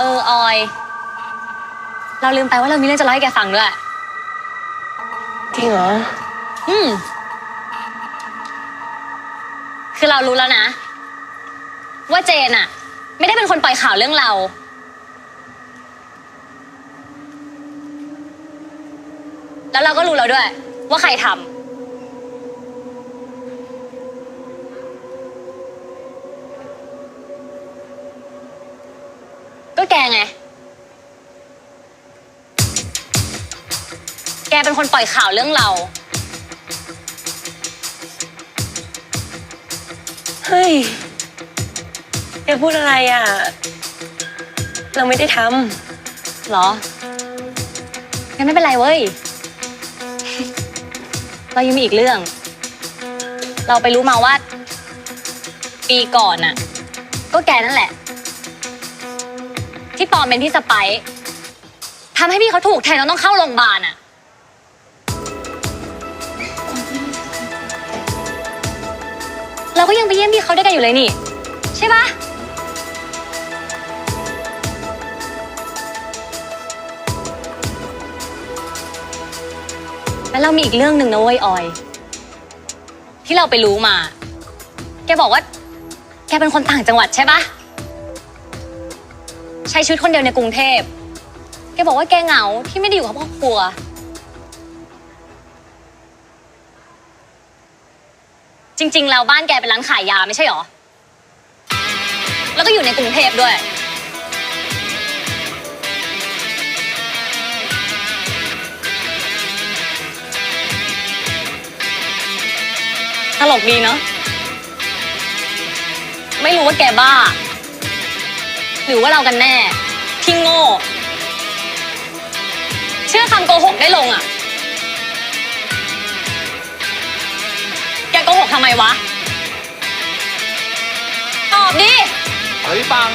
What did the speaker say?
เออออย เราลืมไปว่าเรามีเรื่องจะเล่าให้แกฟังด้วย จริงเหรอ อืม คือเรารู้แล้วนะ ว่าเจนอะไม่ได้เป็นคนปล่อยข่าวเรื่องเรา แล้วเราก็รู้แล้วด้วย ว่าใครทำ แกไง แกเป็นคนปล่อยข่าวเรื่องเรา เฮ้ยแกพูดอะไรอะ เราไม่ได้ทเหรอ งั้นไม่เป็นไรเว้ย เรายังมีอีกเรื่อง เราไปรู้มาว่า ปีก่อนน่ะ ก็แกนั่นแหละ ที่ปลอมเป็นพี่สไปซ์ทำให้พี่เขาถูกแทงแล้วต้องเข้าโรงพยาบาลอะเราก็ยังไปเยี่ยมพี่เขาด้วยกันอยู่เลยนี่ ใช่ปะแล้วเรามีอีกเรื่องหนึ่งนะเว้ยออย ที่เราไปรู้มา แกบอกว่า แกเป็นคนต่างจังหวัดใช่ปะ ใช้ชีวิตคนเดียวในกรุงเทพ แกบอกว่าแกเหงาที่ไม่ได้อยู่กับครอบครัว จริง ๆ แล้วบ้านแกเป็นร้านขายยาไม่ใช่หรอ แล้วก็อยู่ในกรุงเทพด้วย ตลกดีเนาะ ไม่รู้ว่าแกบ้า หรือว่าเรากันแน่ ที่โง่ เชื่อคำโกหกได้ลงอะ แกโกหกทำไมวะ ตอบดิ เฮ้ยปัง